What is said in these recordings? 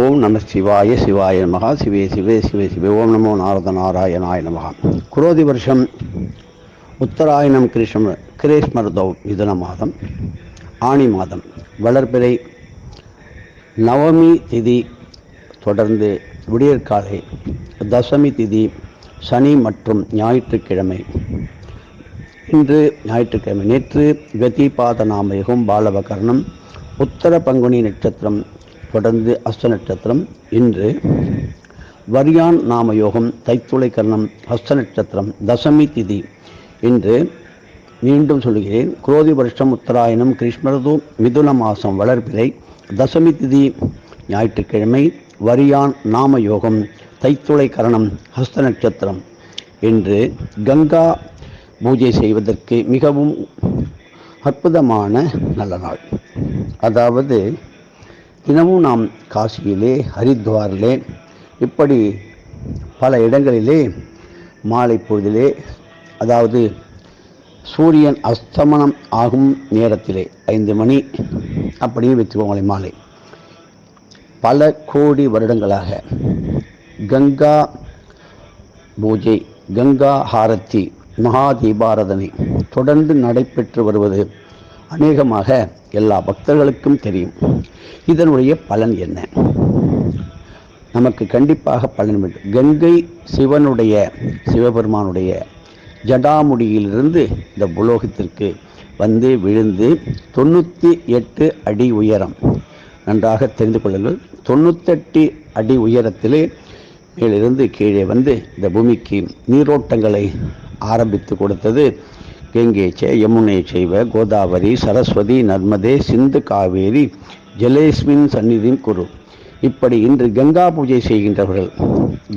ஓம் நம சிவாய சிவாய நமகா சிவே சிவே சிவே சிவே. ஓம் நமோ நாரத நாராயணாய நமகா. குரோதி வருஷம் உத்தராயணம் கிருஷ்ண கிரேஷ்மர்தோ மிதுன மாதம் ஆணி மாதம். வளர்பிறை நவமி திதி தொடர்ந்து விடியற்காலை தசமி திதி சனி மற்றும் ஞாயிற்றுக்கிழமை. இன்று ஞாயிற்றுக்கிழமை. நேற்று கதிபாத நாமயகம் பாலவகர்ணம் உத்தர பங்குனி நட்சத்திரம் தொடர்ந்து அஸ்த நட்சத்திரம். இன்று வரியான் நாமயோகம் தைத்துளை கர்ணம் ஹஸ்த நட்சத்திரம். தசமி திதி. இன்று மீண்டும் சொல்கிறேன். குரோதி வருஷம் உத்தராயணம் கிருஷ்ணரது மிதுன மாதம் வளர்பிறை. தசமி திதி ஞாயிற்றுக்கிழமை வரியான் நாம யோகம் தைத்துளை கரணம் ஹஸ்த நட்சத்திரம். என்று கங்கா பூஜை செய்வதற்கு மிகவும் அற்புதமான நல்ல நாள். அதாவது தினமும் நாம் காசியிலே ஹரித்வாரிலே இப்படி பல இடங்களிலே மாலை பொழுதிலே அதாவது சூரியன் அஸ்தமனம் ஆகும் நேரத்திலே ஐந்து மணி அப்படியே வைத்துக்கோங்களே மாலை பல கோடி வருடங்களாக கங்கா பூஜை கங்கா ஹாரத்தி மகா தீபாரதனை தொடர்ந்து நடைபெற்று வருவது அநேகமாக எல்லா பக்தர்களுக்கும் தெரியும். இதனுடைய பலன் என்ன? நமக்கு கண்டிப்பாக பலன் வேண்டும் கங்கை சிவனுடைய சிவபெருமானுடைய ஜடாமுடியிலிருந்து இந்த புலோகத்திற்கு வந்து விழுந்து தொண்ணூற்றி எட்டு அடி உயரம். நன்றாக தெரிந்து கொள்ளுங்கள். தொண்ணூத்தெட்டு அடி உயரத்திலே மேலிருந்து கீழே வந்து இந்த பூமிக்கு நீரோட்டங்களை ஆரம்பித்து கொடுத்தது கங்கை யமுனை செய்வ கோதாவரி சரஸ்வதி நர்மதே சிந்து காவேரி ஜலேஸ்மின் சந்நிதியும் குரு. இப்படி இன்று கங்கா பூஜை செய்கின்றவர்கள்.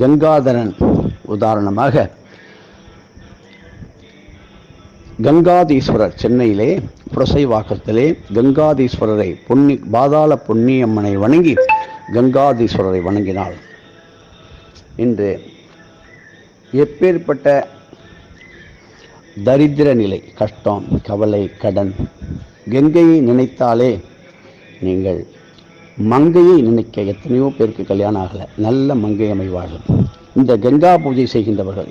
கங்காதரன் உதாரணமாக கங்காதீஸ்வரர் சென்னையிலே புரசைவாக்கத்திலே கங்காதீஸ்வரரை பொன்னி பாதாள பொன்னியம்மனை வணங்கி கங்காதீஸ்வரரை வணங்கினாள். இன்று எப்பேற்பட்ட தரித்திர நிலை கஷ்டம் கவலை கடன். கங்கையை நினைத்தாலே நீங்கள் மங்கையை நினைக்க எத்தனையோ பேருக்கு கல்யாணம் ஆகலை. நல்ல மங்கை அமைவார்கள். இந்த கங்கா பூஜை செய்கின்றவர்கள்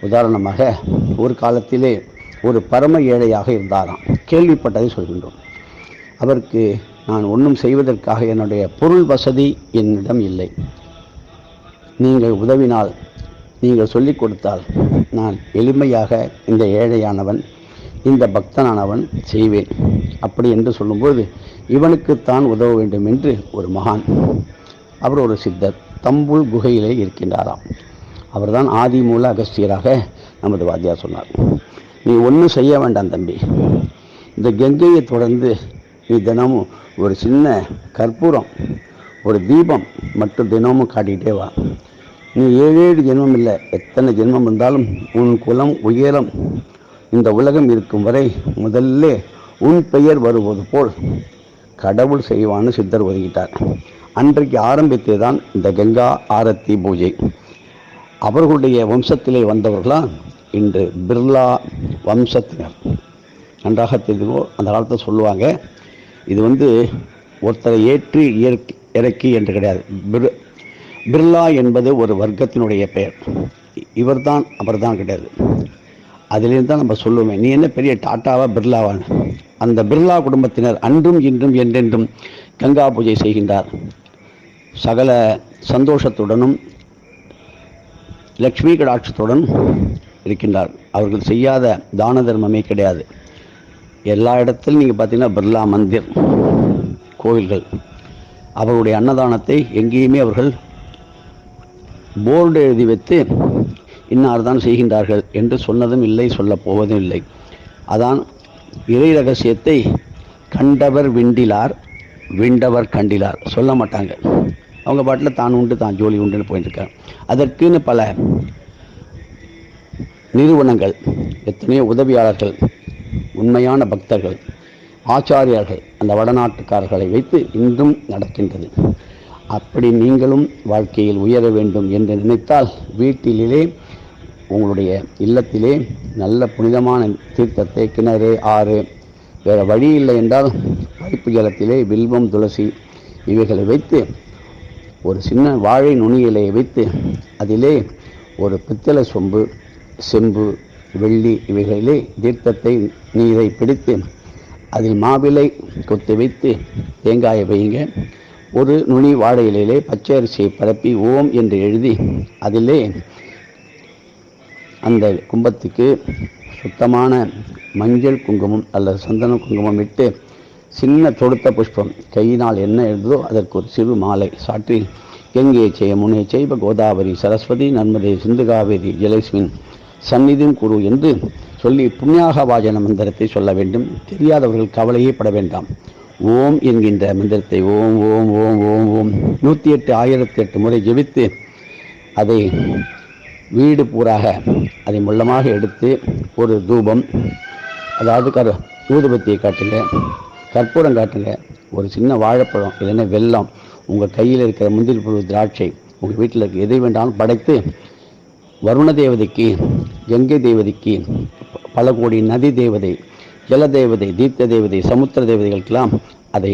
உதாரணமாக ஒரு காலத்திலே ஒரு பரம ஏழையாக இருந்தாராம். கேள்விப்பட்டதை சொல்கின்றோம். அவருக்கு நான் ஒன்றும் செய்வதற்காக என்னுடைய பொருள் வசதி என்னிடம் இல்லை. நீங்கள் உதவினால் நீங்கள் சொல்லிக் கொடுத்தால் நான் எளிமையாக இந்த ஏழையானவன் இந்த பக்தனானவன் செய்வேன். அப்படி என்று சொல்லும்போது இவனுக்குத்தான் உதவ வேண்டும் என்று ஒரு மகான் அவர் ஒரு சித்தர் தம்புல் குகையிலே இருக்கின்றாராம். அவர்தான் ஆதி மூல அகஸ்தியராக நமது வாத்தியார் சொன்னார். நீ ஒன்றும் செய்ய வேண்டாம் தம்பி. இந்த கங்கையை தொடர்ந்து நீ தினமும் ஒரு சின்ன கற்பூரம் ஒரு தீபம் மட்டும் தினமும் காட்டிக்கிட்டே வா. நீ ஏழு ஏழு ஜென்மம் இல்லை. எத்தனை ஜென்மம் இருந்தாலும் உன் குலம் உயரம் இந்த உலகம் இருக்கும் வரை முதல்ல உன் பெயர் வருவது போல் கடவுள் செய்வான்னு சித்தர் ஒதுக்கிட்டார். அன்றைக்கு ஆரம்பித்தது தான் இந்த கங்கா ஆரத்தி பூஜை. அவர்களுடைய வம்சத்திலே வந்தவர்களாம் இன்று பிர்லா வம்சத்தினர். நன்றாக தெரிஞ்சுக்கோ அந்த காலத்தில் சொல்லுவாங்க இது வந்து ஒருத்தரை ஏற்றி இயற்கை இறக்கி என்று கிடையாது. பிர் பிர்லா என்பது ஒரு வர்க்கத்தினுடைய பெயர். இவர்தான் அவர்தான் கிடையாது. அதிலேருந்து தான் நம்ம சொல்லுவோமே நீ என்ன பெரிய டாட்டாவா பிர்லாவான் அந்த பிர்லா குடும்பத்தினர் அன்றும் இன்றும் என்றென்றும் கங்கா பூஜை செய்கின்றார். சகல சந்தோஷத்துடனும் லக்ஷ்மி கடாட்சத்துடன் இருக்கின்றார். அவர்கள் செய்யாத தான தர்மமே கிடையாது. எல்லா இடத்திலும் நீங்கள் பார்த்தீங்கன்னா பிர்லா மந்திர் கோவில்கள். அவருடைய அன்னதானத்தை எங்கேயுமே அவர்கள் போர்டு எழுதி வைத்து இன்னார் தான் செய்கின்றார்கள் என்று சொன்னதும் இல்லை சொல்லப் போவதும் இல்லை. அதான் இறை ரகசியத்தை கண்டவர் விண்டிலார் விண்டவர் கண்டிலார் சொல்ல மாட்டாங்க. அவங்க பாட்டில் தான் உண்டு தான் ஜோலி உண்டுன்னு போயிட்டுருக்காங்க அதற்குன்னு பல நிறுவனங்கள் எத்தனையோ உதவியாளர்கள் உண்மையான பக்தர்கள் ஆச்சாரியார்கள் அந்த வடநாட்டுக்காரர்களை வைத்து இன்றும் நடக்கின்றது. அப்படி நீங்களும் வாழ்க்கையில் உயர வேண்டும் என்று நினைத்தால் வீட்டிலே உங்களுடைய இல்லத்திலே நல்ல புனிதமான தீர்த்தத்தை கிணறு ஆறு வேறு வழி இல்லை என்றால் பைப்பு ஜலத்திலே வில்வம் துளசி இவைகளை வைத்து ஒரு சின்ன வாழை நுனியிலே வைத்து அதிலே ஒரு பித்தளை சொம்பு செம்பு வெள்ளி இவைகளிலே தீர்த்தத்தை நீரை பிடித்து அதில் மாவிலை கொத்து வைத்து தேங்காயை வையுங்க. ஒரு நுனி வாழை இலையிலே பச்சை அரிசியை பரப்பி ஓம் என்று எழுதி அதிலே அந்த கும்பத்துக்கு சுத்தமான மஞ்சள் குங்குமம் அல்லது சந்தன குங்குமம் இட்டு சின்ன தொடுத்த புஷ்பம். கையினால் என்ன எழுதோ அதற்கு ஒரு சிறு மாலை. சாற்றி கெங்கே செய்ய முனே செய்வ கோதாவரி சரஸ்வதி நர்மதே சிந்து காவேரி ஜலஸ்மின் சந்நிதியும் குரு என்று சொல்லி புண்ணியாக வாஜன மந்திரத்தை சொல்ல வேண்டும். தெரியாதவர்கள் கவலையே பட வேண்டாம். ஓம் என்கின்ற மந்திரத்தை ஓம் ஓம் ஓம் ஓம் ஓம் நூற்றி எட்டு ஆயிரத்தி எட்டு முறை ஜெபித்து அதை வீடு பூராக அதை முள்ளமாக எடுத்து ஒரு தூபம் அதாவது கரு ஊதுபத்தியை காட்டுங்க கற்பூரம் காட்டுங்க ஒரு சின்ன வாழைப்பழம் இல்லைன்னா வெல்லம் உங்கள் கையில் இருக்கிற முந்திரி பருவ திராட்சை உங்கள் வீட்டில் இருக்க எதை வேண்டாலும் படைத்து வருண தேவதைக்கு கங்கை தேவதைக்கு பல கோடி நதி தேவதை ஜல தேவதை தீர்த்த தேவதை சமுத்திர தேவதைகளுக்கெல்லாம் அதை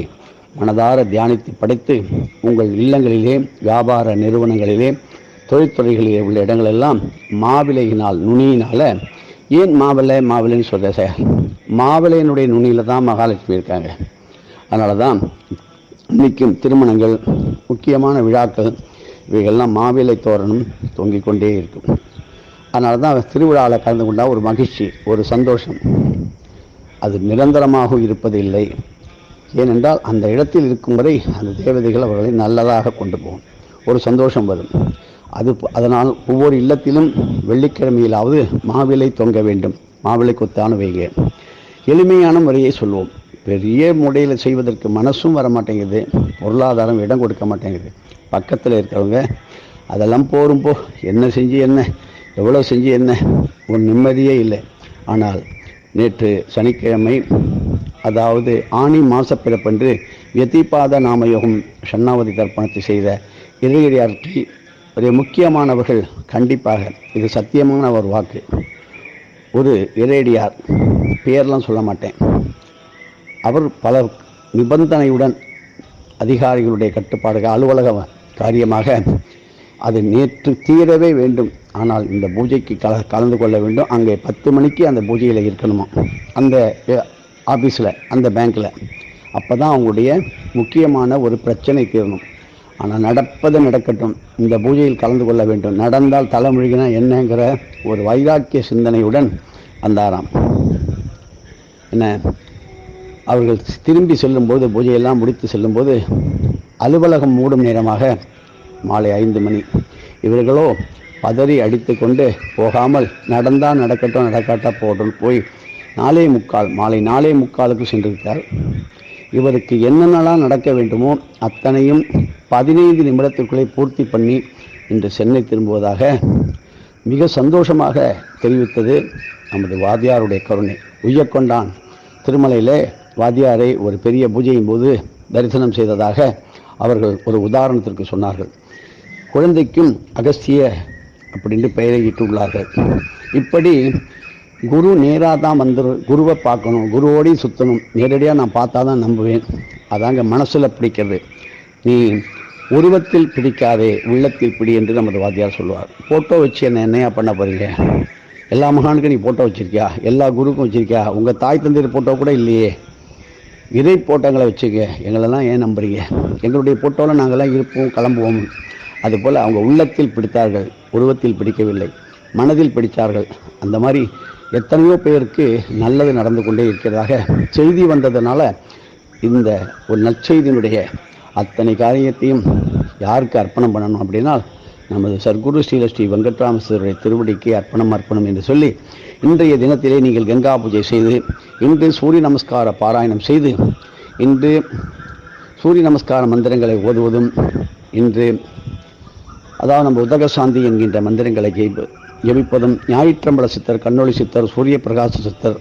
மனதார தியானித்து படைத்து உங்கள் இல்லங்களிலே வியாபார நிறுவனங்களிலே தொழில்துறைகளிலே உள்ள இடங்களெல்லாம் மாவிலையினால் நுனியினால் ஏன் மாவிலை மாவிலைன்னு சொல்கிற சார்? மாவிலையினுடைய நுனியில் தான் மகாலட்சுமி இருக்காங்க. அதனால தான் இன்னைக்கும் திருமணங்கள் முக்கியமான விழாக்கள் இவைகள்லாம் மாவிலை தோரணம் தொங்கிக் கொண்டே இருக்கும். அதனால தான் திருவிழாவில் கலந்து கொண்டால் ஒரு மகிழ்ச்சி ஒரு சந்தோஷம். அது நிரந்தரமாக இருப்பதில்லை. ஏனென்றால் அந்த இடத்தில் இருக்கும் வரை அந்த தேவதைகள் அவர்களை நல்லதாக கொண்டு போகும். ஒரு சந்தோஷம் வரும். அது அதனால் ஒவ்வொரு இல்லத்திலும் வெள்ளிக்கிழமையிலாவது மாவிலை தொங்க வேண்டும். மாவிலை கொத்தான வைக எளிமையான முறையை சொல்வோம். பெரிய முறையில் செய்வதற்கு மனசும் வர மாட்டேங்குது பொருளாதாரம் இடம் கொடுக்க மாட்டேங்குது. பக்கத்தில் இருக்கிறவங்க அதெல்லாம் போரும் போ. என்ன செஞ்சு என்ன? எவ்வளோ செஞ்சு என்ன? ஒரு நிம்மதியே இல்லை. ஆனால் நேற்று சனிக்கிழமை அதாவது ஆணி மாசப்பிறப்பன்று யதிபாத நாமயோகம் ஷண்ணாவதி தர்ப்பணத்தை செய்த இறையடியார்த்தி ஒரு முக்கியமானவர்கள் கண்டிப்பாக. இது சத்தியமான ஒரு வாக்கு. ஒரு இறையடியார் பெயர்லாம் சொல்ல மாட்டேன். அவர் பல நிபந்தனையுடன் அதிகாரிகளுடைய கட்டுப்பாடுகள் அலுவலக காரியமாக அது நேற்று தீரவே வேண்டும். ஆனால் இந்த பூஜைக்கு கல கலந்து கொள்ள வேண்டும். அங்கே பத்து மணிக்கு அந்த பூஜையில் இருக்கணுமா? அந்த ஆஃபீஸில் அந்த பேங்க்கில் அப்போ தான் அவங்களுடைய முக்கியமான ஒரு பிரச்சனை தீரணும். ஆனால் நடப்பது நடக்கட்டும். இந்த பூஜையில் கலந்து கொள்ள வேண்டும். நடந்தால் தலைமொழிகினா என்னங்கிற ஒரு வைராக்கிய சிந்தனையுடன் வந்தாராம். என்ன? அவர்கள் திரும்பி செல்லும்போது பூஜையெல்லாம் முடித்து செல்லும்போது அலுவலகம் மூடும் நேரமாக மாலை ஐந்து மணி. இவர்களோ பதறி அடித்து கொண்டு போகாமல் நடந்தால் நடக்கட்டும் நடக்காட்டா போட்டும் போய் நாலே முக்கால் மாலை நாலே முக்காலுக்கு சென்றிருக்கார் இவருக்கு என்னென்னலாம் நடக்க வேண்டுமோ அத்தனையும் பதினைந்து நிமிடத்திற்குள்ளே பூர்த்தி பண்ணி இன்று சென்னை திரும்புவதாக மிக சந்தோஷமாக தெரிவித்தது நமது வாத்தியாருடைய கருணை. உய்யக்கொண்டான் திருமலையிலே வாத்தியாரை ஒரு பெரிய பூஜையின் போது தரிசனம் செய்ததாக அவர்கள் ஒரு உதாரணத்திற்கு சொன்னார்கள். குழந்தைக்கும் அகஸ்திய அப்படின்னு பெயரை இட்டுள்ளார்கள் இப்படி குரு நேராக தான் வந்துரு குருவை பார்க்கணும். குருவோடையும் சுற்றணும் நேரடியாக நான் பார்த்தா தான் நம்புவேன். அதாங்க மனசில் பிடிக்கிறது. நீ உருவத்தில் பிடிக்காதே உள்ளத்தில் பிடி என்று நமது வாத்தியார் சொல்லுவார். ஃபோட்டோ வச்சு என்ன என்னையா பண்ண போகிறீங்க எல்லா மகானுக்கும் நீ ஃபோட்டோ வச்சுருக்கியா? எல்லா குருக்கும் வச்சிருக்கியா? உங்கள் தாய் தந்தையர் ஃபோட்டோ கூட இல்லையே. இதை போட்டோங்களை வச்சுக்க எங்களெல்லாம் ஏன் நம்புறீங்க? எங்களுடைய ஃபோட்டோவில் நாங்கள்லாம் இருப்போம் கிளம்புவோம். அதுபோல் அவங்க உள்ளத்தில் பிடித்தார்கள். உருவத்தில் பிடிக்கவில்லை. மனதில் பிடித்தார்கள் அந்த மாதிரி எத்தனையோ பேருக்கு நல்லது நடந்து கொண்டே இருக்கிறதாக செய்தி வந்ததுனால இந்த ஒரு நற்செய்தியினுடைய அத்தனை காரியத்தையும் யாருக்கு அர்ப்பணம் பண்ணணும் அப்படின்னா நமது சர்க்குரு ஸ்ரீல ஸ்ரீ வெங்கட்ராமேஸ்வருடைய திருவடிக்கு அர்ப்பணம் அர்ப்பணம் என்று சொல்லி இன்றைய தினத்திலே நீங்கள் கங்கா பூஜை செய்து இன்று சூரிய நமஸ்கார பாராயணம் செய்து இன்று சூரிய நமஸ்கார மந்திரங்களை ஓதுவதும் இன்று அதாவது நம்ம உதகசாந்தி என்கின்ற மந்திரங்களை ஜெபிப்பதும் ஞாயிற்றம்பல சித்தர் கண்ணொளி சித்தர் சூரிய பிரகாச சித்தர்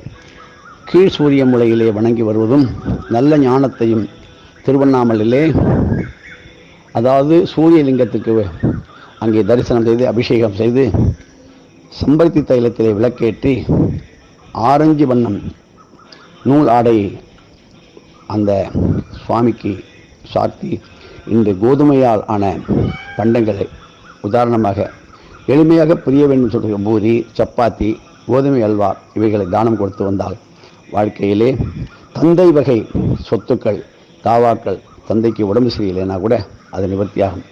கீழ் சூரிய முலையிலே வணங்கி வருவதும் நல்ல ஞானத்தையும் திருவண்ணாமலையிலே அதாவது சூரியலிங்கத்துக்கு அங்கே தரிசனம் செய்து அபிஷேகம் செய்து சம்பருத்தி தைலத்திலே விளக்கேற்றி ஆரஞ்சு வண்ணம் நூல் ஆடை அந்த சுவாமிக்கு சாத்தி இந்த கோதுமையால் ஆன பண்டங்களை உதாரணமாக எளிமையாக புரிய வேண்டும் சொல்கிற பூரி சப்பாத்தி கோதுமை அல்வா இவைகளை தானம் கொடுத்து வந்தால் வாழ்க்கையிலே தந்தை வகை சொத்துக்கள் தாவாக்கள் தந்தைக்கு உடம்பு சரியில்லைன்னா கூட அது நிவர்த்தியாகும்.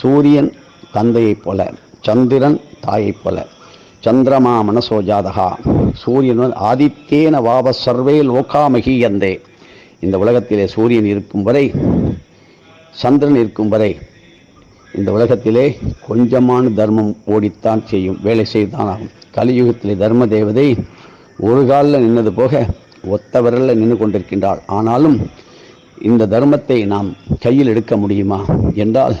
சூரியன் தந்தையைப் போல சந்திரன் தாயைப் போல சந்திரமா மனசோ ஜாதகா சூரியன் ஆதித்தேன வாப சர்வே லோகாமகியந்தே இந்த உலகத்திலே சூரியன் இருக்கும் வரை சந்திரன் இருக்கும் வரை இந்த உலகத்திலே கொஞ்சமான தர்மம் ஓடித்தான் செய்யும் வேலை செய்துதான் ஆகும். கலியுகத்திலே தர்ம தேவதை ஒரு காலில் நின்னது போக ஒத்த விரலில் நின்று கொண்டிருக்கின்றாள் ஆனாலும் இந்த தர்மத்தை நாம் கையில் எடுக்க முடியுமா என்றால்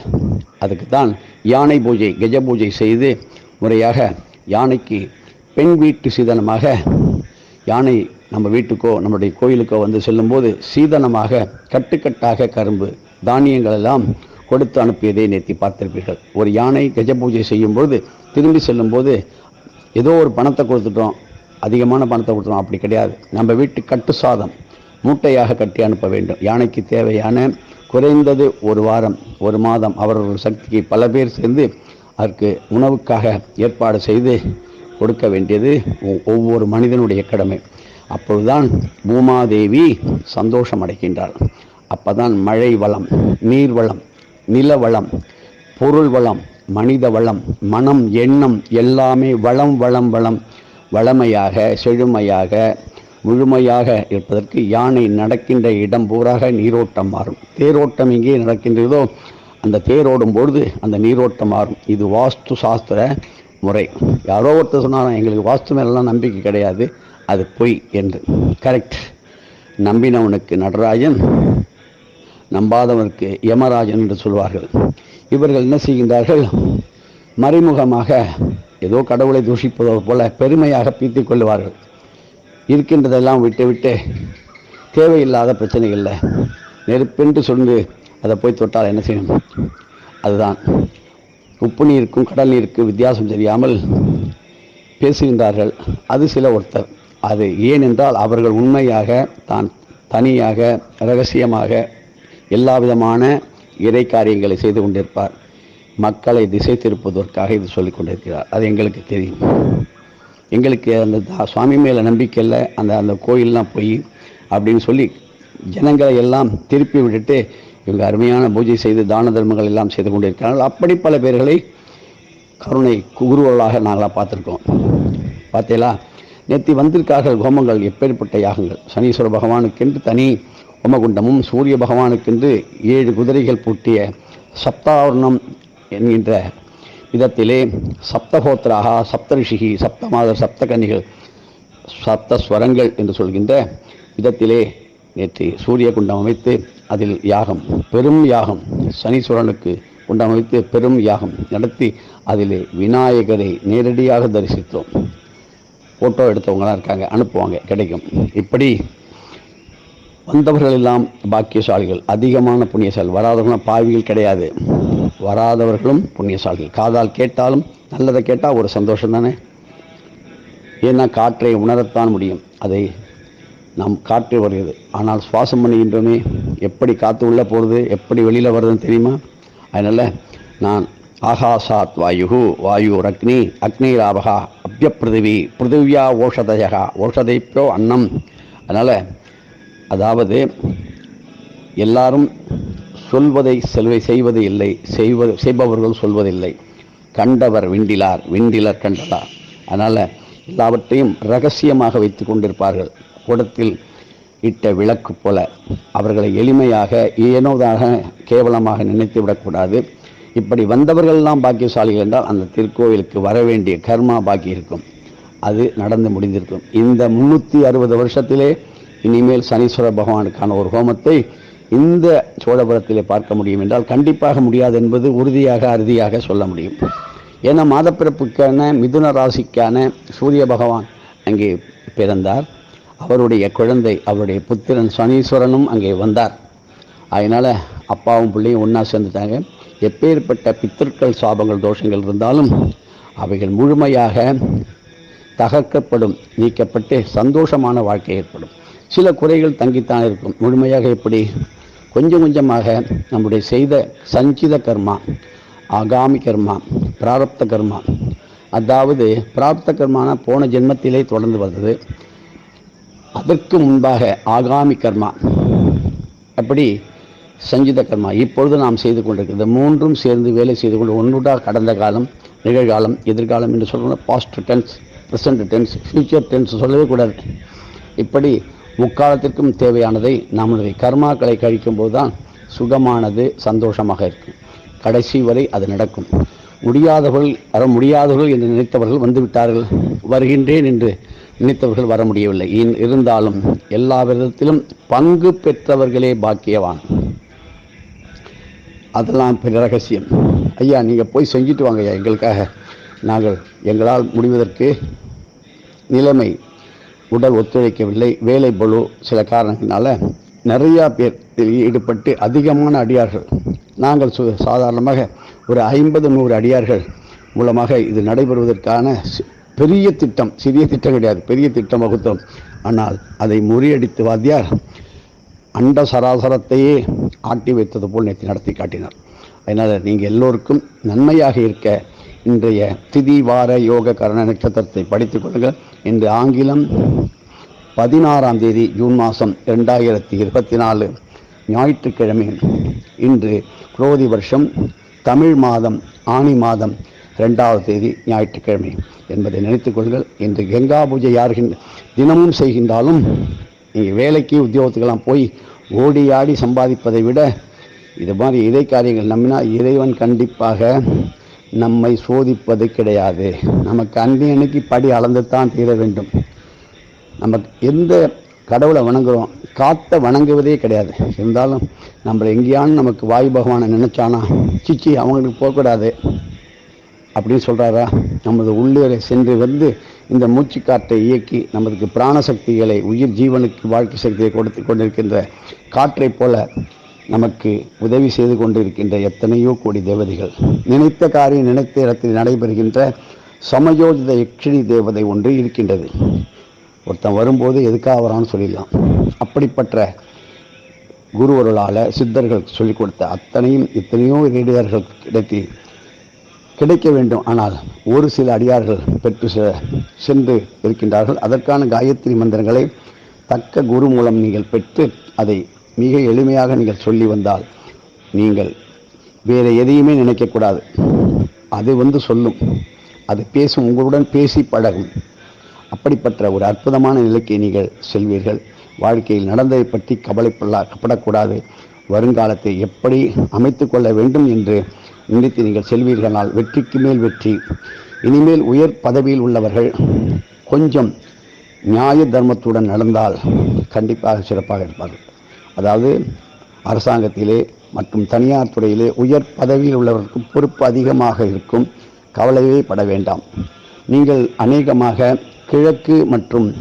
அதுக்கு தான் யானை பூஜை கஜ பூஜை செய்து முறையாக யானைக்கு பெண் வீட்டு சீதனமாக யானை நம்ம வீட்டுக்கோ நம்முடைய கோயிலுக்கோ வந்து செல்லும்போது சீதனமாக கட்டுக்கட்டாக கரும்பு தானியங்கள் எல்லாம் கொடுத்து அனுப்பியதை நேர்த்தி பார்த்திருப்பீர்கள். ஒரு யானை கஜ பூஜை செய்யும்போது திரும்பி செல்லும்போது ஏதோ ஒரு பணத்தை கொடுத்துட்டோம். அதிகமான பணத்தை கொடுத்துட்டோம். அப்படி கிடையாது. நம்ம வீட்டு கட்டு சாதம் மூட்டையாக கட்டி அனுப்ப வேண்டும். யானைக்கு தேவையான குறைந்தது ஒரு வாரம் ஒரு மாதம் அவரவர் சக்திக்கு பல பேர் சேர்ந்து அதற்கு உணவுக்காக ஏற்பாடு செய்து கொடுக்க வேண்டியது ஒவ்வொரு மனிதனுடைய கடமை. அப்பொழுதுதான் பூமாதேவி சந்தோஷம் அடைகின்றாள். அப்போதான் மழை வளம் நீர் வளம் நில வளம் பொருள் வளம் மனித வளம் மனம் எண்ணம் எல்லாமே வளம் வளம் வளம் வளமையாக செழுமையாக முழுமையாக இருப்பதற்கு யானை நடக்கின்ற இடம் பூராக நீரோட்டம் மாறும். தேரோட்டம் எங்கே நடக்கின்றதோ அந்த தேரோடும் பொழுது அந்த நீரோட்டம் மாறும். இது வாஸ்து சாஸ்திர முறை. யாரோ ஒருத்தர் சொன்னாலும் எங்களுக்கு வாஸ்து மேலெல்லாம் நம்பிக்கை கிடையாது அது பொய் என்று. கரெக்ட் நம்பினவனுக்கு நடராஜன் நம்பாதவனுக்கு யமராஜன் என்று சொல்வார்கள். இவர்கள் என்ன செய்கின்றார்கள்? மறைமுகமாக ஏதோ கடவுளை தூஷிப்பதோ போல பெருமையாக பீத்திக் கொள்வார்கள் இருக்கின்றதெல்லாம் விட்டுவிட்டு தேவையில்லாத பிரச்சனைகளில் நெருப்பென்று சொல்லி அதை போய் தொட்டால் என்ன செய்யணும் அதுதான். உப்பு நீருக்கும் கடல் நீருக்கும் வித்தியாசம் தெரியாமல் பேசுகின்றார்கள். அது சில ஒருத்தர். அது ஏனென்றால் அவர்கள் உண்மையாக தான் தனியாக ரகசியமாக எல்லா விதமான இறை காரியங்களை செய்து கொண்டிருப்பார். மக்களை திசை திருப்பதற்காக இது சொல்லிக் கொண்டிருக்கிறார். அது எங்களுக்கு தெரியும். எங்களுக்கு அந்த தா- சுவாமி மேலே நம்பிக்கை இல்லை. அந்த அந்த கோயிலெலாம் போய் அப்படின்னு சொல்லி ஜனங்களை எல்லாம் திருப்பி விட்டுட்டு இவங்க அருமையான பூஜை செய்து தான தர்மங்கள் எல்லாம் செய்து கொண்டிருக்கிறார்கள். அப்படி பல பேர்களை கருணை குருவர்களாக நாங்களாக பார்த்துருக்கோம். பார்த்தீங்களா? நேற்று வந்திருக்கார்கள் ஹோமங்கள் எப்பேற்பட்ட யாகங்கள்? சனீஸ்வர பகவானுக்கென்று தனி ஹோமகுண்டமும் சூரிய பகவானுக்கென்று ஏழு குதிரைகள் பூட்டிய சப்தாவரணம் என்கின்ற விதத்திலே சப்தகோத்திராக சப்தரிஷிகி சப்தமாதர் சப்தகன்னிகள் சப்த ஸ்வரங்கள் என்று சொல்கின்ற விதத்திலே நேற்று சூரிய குண்டம் அமைத்து அதில் யாகம் பெரும் யாகம் சனீஸ்வரனுக்கு குண்டம் அமைத்து பெரும் யாகம் நடத்தி அதிலே விநாயகரை நேரடியாக தரிசித்தோம். ஃபோட்டோ எடுத்தவங்களாம் இருக்காங்க அனுப்புவாங்க கிடைக்கும். இப்படி வந்தவர்கள் எல்லாம் பாக்கியசாலிகள். அதிகமான புண்ணியசாலி வராதவர்களும் பாவிகள் கிடையாது. வராதவர்களும் புண்ணியசாலிகள். காதால் கேட்டாலும் நல்லதை கேட்டால் ஒரு சந்தோஷம் தானே? ஏன்னா காற்றை உணரத்தான் முடியும். அதை நாம் காற்று வருகிறது. ஆனால் சுவாசம் பண்ணுகின்றோமே. எப்படி காற்று உள்ளே போகிறது எப்படி வெளியில் வருதுன்னு தெரியுமா? அதனால் நான் ஆகாசாத் வாயு வாயு அக்னி அக்னி ராபகா அப்ய பிருதிவி பிருதிவியா ஓஷதயகா ஓஷதைப்போ அன்னம். அதனால் அதாவது எல்லாரும் சொல்வதை செல்வை செய்வது இல்லை செய்வது செய்பவர்கள் சொல்வதில்லை. கண்டவர் விண்டிலார் விண்டிலர் கண்டலார் அதனால் எல்லாவற்றையும் ரகசியமாக வைத்து கொண்டிருப்பார்கள். கூடத்தில் இட்ட விளக்கு போல அவர்களை எளிமையாக ஏனோதாக கேவலமாக நினைத்து விடக்கூடாது. இப்படி வந்தவர்கள்லாம் பாக்கியசாலிகள் என்றால் அந்த திருக்கோவிலுக்கு வர வேண்டிய கர்மா பாக்கி இருக்கும் அது நடந்து முடிந்திருக்கும். இந்த முன்னூற்றி அறுபது வருஷத்திலே இனிமேல் சனீஸ்வர பகவானுக்கான ஒரு ஹோமத்தை இந்த சோழபுரத்திலே பார்க்க முடியும் என்றால் கண்டிப்பாக முடியாது என்பது உறுதியாக அறுதியாக சொல்ல முடியும். ஏன்னா மாதப்பிறப்புக்கான மிதுன ராசிக்கான சூரிய பகவான் அங்கே பிறந்தார். அவருடைய குழந்தை அவருடைய புத்திரன் சனீஸ்வரனும் அங்கே வந்தார். அதனால் அப்பாவும் பிள்ளையும் ஒன்றா சேர்ந்துட்டாங்க. எப்பேற்பட்ட பித்தர்கள் சாபங்கள் தோஷங்கள் இருந்தாலும் அவைகள் முழுமையாக தகர்க்கப்படும் நீக்கப்பட்டு சந்தோஷமான வாழ்க்கை ஏற்படும். சில குறைகள் தங்கித்தான் இருக்கும். முழுமையாக எப்படி? கொஞ்சம் கொஞ்சமாக நம்முடைய செய்த சஞ்சித கர்மா ஆகாமி கர்மா பிராரப்த கர்மா அதாவது பிராப்த கர்மான போன ஜென்மத்திலே தொடர்ந்து வந்தது. அதற்கு முன்பாக ஆகாமி கர்மா அப்படி சஞ்சித கர்மா இப்பொழுது நாம் செய்து கொண்டிருக்கிறது. மூன்றும் சேர்ந்து வேலை செய்து கொண்டு ஒன்றுடாக கடந்த காலம் நிகழ்காலம் எதிர்காலம் என்று சொல்கிறோம் past tense present tense future tense சொல்லவே கூடாது. இப்படி முக்காலத்திற்கும் தேவையானதை நம்முடைய கர்மாக்களை கழிக்கும்போது தான் சுகமானது சந்தோஷமாக இருக்கும். கடைசி வரை அது நடக்கும். முடியாதவர்கள் வர முடியாதவர்கள் என்று நினைத்தவர்கள் வந்துவிட்டார்கள். வருகின்றேன் என்று நினைத்தவர்கள் வர முடியவில்லை. இருந்தாலும் எல்லா விதத்திலும் பங்கு பெற்றவர்களே பாக்கியவான். அதெல்லாம் பெரிய ரகசியம். ஐயா நீங்கள் போய் செஞ்சுட்டு வாங்க ஐயா எங்களுக்காக. நாங்கள் எங்களால் முடிவதற்கு நிலைமை உடல் ஒத்துழைக்கவில்லை வேலை பொழு சில காரணங்களால நிறையா பேர் இதில் ஈடுபட்டு அதிகமான அடியார்கள். நாங்கள் சு சாதாரணமாக ஒரு ஐம்பது நூறு அடியார்கள் மூலமாக இது நடைபெறுவதற்கான பெரிய திட்டம் சிறிய திட்டம் கிடையாது பெரிய திட்டம் வகுத்தோம். ஆனால் அதை முறியடித்து வாத்தியார் அண்ட சராசரத்தையே ஆட்டி வைத்தது போல் நேற்று நடத்தி காட்டினார். அதனால் நீங்கள் எல்லோருக்கும் நன்மையாக இருக்க இன்றைய திதி வார யோக கரண நட்சத்திரத்தை படித்துக் கொள்ளுங்கள் இன்று ஆங்கிலம் பதினாறாம் தேதி ஜூன் மாதம் ரெண்டாயிரத்தி இருபத்தி நாலு ஞாயிற்றுக்கிழமை. இன்று குரோதி வருஷம் தமிழ் மாதம் ஆனி மாதம் ரெண்டாவது தேதி ஞாயிற்றுக்கிழமை என்பதை நினைத்துக் கொள்ளுங்கள். இன்று கங்கா பூஜை யார்கின்ற தினமும் செய்கின்றாலும் நீங்கள் வேலைக்கு உத்தியோகத்துக்கெல்லாம் போய் ஓடி ஆடி சம்பாதிப்பதை விட இது மாதிரி இறை காரியங்கள் நம்பினால் இறைவன் கண்டிப்பாக நம்மை சோதிப்பது கிடையாது. நமக்கு அன்னைக்கு படி அளந்து தான் தீர வேண்டும். நமக்கு எந்த கடவுளை வணங்குறோம் காத்த வணங்குவதே கிடையாது. இருந்தாலும் நம்மளை எங்கேயானு நமக்கு வாயு பகவானை நினைச்சானா சிச்சி அவங்களுக்கு போகக்கூடாது. அப்படின்னு சொல்கிறாரா நமது உள்ளே சென்று வந்து இந்த மூச்சு காற்றை இயக்கி நமக்கு பிராணசக்திகளை உயிர் ஜீவனுக்கு வாழ்க்கை சக்தியை கொடுத்து கொண்டிருக்கின்ற காற்றைப் போல நமக்கு உதவி செய்து கொண்டிருக்கின்ற எத்தனையோ கோடி தேவதைகள். நினைத்த காரியம் நினைத்த இடத்தில் நடைபெறுகின்ற சமயோஜித யக்ஷினி தேவதை ஒன்று இருக்கின்றது. ஒருத்தன் வரும்போது எதுக்காக வரான்னு சொல்லிடலாம். அப்படிப்பட்ட குருவருளால் சித்தர்கள் சொல்லிக் கொடுத்த அத்தனையும் எத்தனையோ ரேடியர்கள் கிடைத்து கிடைக்க வேண்டும். ஆனால் ஒரு சில அடியார்கள் பெற்று செ- சென்று இருக்கின்றார்கள். அதற்கான காயத்ரி மந்திரங்களை தக்க குரு மூலம் நீங்கள் பெற்று அதை மிக எளிமையாக நீங்கள் சொல்லி வந்தால் நீங்கள் வேறு எதையுமே நினைக்கக்கூடாது அது வந்து சொல்லும். அது பேசும் உங்களுடன் பேசி பழகும். அப்படிப்பட்ட ஒரு அற்புதமான நிலைக்கு நீங்கள் செல்வீர்கள். வாழ்க்கையில் நடந்ததை பற்றி கவலைப்படக்கூடாது வருங்காலத்தை எப்படி அமைத்து கொள்ள வேண்டும் என்று நினைத்து நீங்கள் செல்வீர்களால் வெற்றிக்கு மேல் வெற்றி. இனிமேல் உயர் பதவியில் உள்ளவர்கள் கொஞ்சம் நியாய தர்மத்துடன் நடந்தால் கண்டிப்பாக சிறப்பாக இருப்பார்கள். அதாவது அரசாங்கத்திலே மற்றும் தனியார் துறையிலே உயர் பதவியில் உள்ளவர்களுக்கு பொறுப்பு அதிகமாக இருக்கும் கவலையே பட வேண்டாம். நீங்கள் அநேகமாக கிழக்கு மற்றும்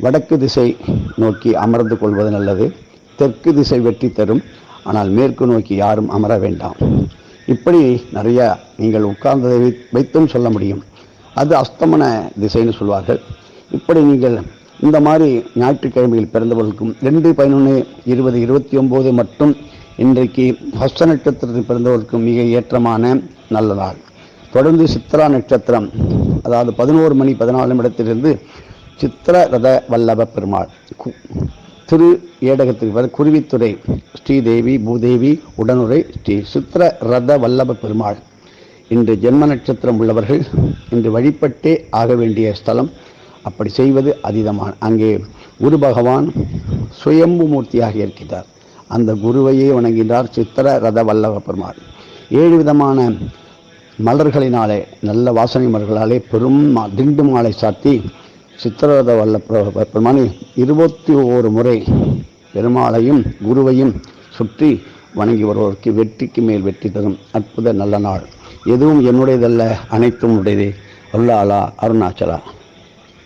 வடக்கு திசை நோக்கி அமர்ந்து கொள்வது நல்லது. தெற்கு திசை வெற்றி தரும். ஆனால் மேற்கு நோக்கி யாரும் அமர வேண்டாம். இப்படி நிறைய நீங்கள் உட்கார்ந்ததை வை- வைத்தும் சொல்ல முடியும். அது அஸ்தமன திசைன்னு சொல்வார்கள். இப்படி நீங்கள் இந்த மாதிரி ஞாயிற்றுக்கிழமையில் பிறந்தவர்களுக்கும் ரெண்டு பதினொன்று இருபது இருபத்தி ஒம்பது மட்டும் இன்றைக்கு ஹஸ்த நட்சத்திரத்தில் பிறந்தவர்களுக்கும் மிக ஏற்றமான நல்ல நாள் தொடர்ந்து சித்ரா நட்சத்திரம் அதாவது பதினோரு மணி பதினாலு இடத்திலிருந்து சித்திர ரத வல்லப பெருமாள். கு- திரு ஏடகத்திற்கு வர குருவித்துறை ஸ்ரீதேவி பூதேவி உடனுரை ஸ்ரீ சித்திர ரத வல்லப பெருமாள். இன்று ஜென்ம நட்சத்திரம் உள்ளவர்கள் இன்று வழிபட்டே ஆக வேண்டிய ஸ்தலம் அப்படி செய்வது அதீதமான. அங்கே குரு பகவான் சுயம்பு மூர்த்தியாக இருக்கிறார் அந்த குருவையே வணங்கினார் சித்திர ரத வல்லவ பெருமாள். ஏழு விதமான மலர்களினாலே நல்ல வாசனை மலர்களாலே பெரும் மா- திண்டு மாலை சாத்தி சித்திரரத வல்ல பெ- பெருமானை இருபத்தி ஓரு முறை பெருமாளையும் குருவையும் சுற்றி வணங்கி வருவோருக்கு வெற்றிக்கு மேல் வெற்றி தரும் அற்புத நல்ல நாள். எதுவும் என்னுடையதல்ல அனைத்தும் உடையதே. அருளாளா அருணாச்சலா.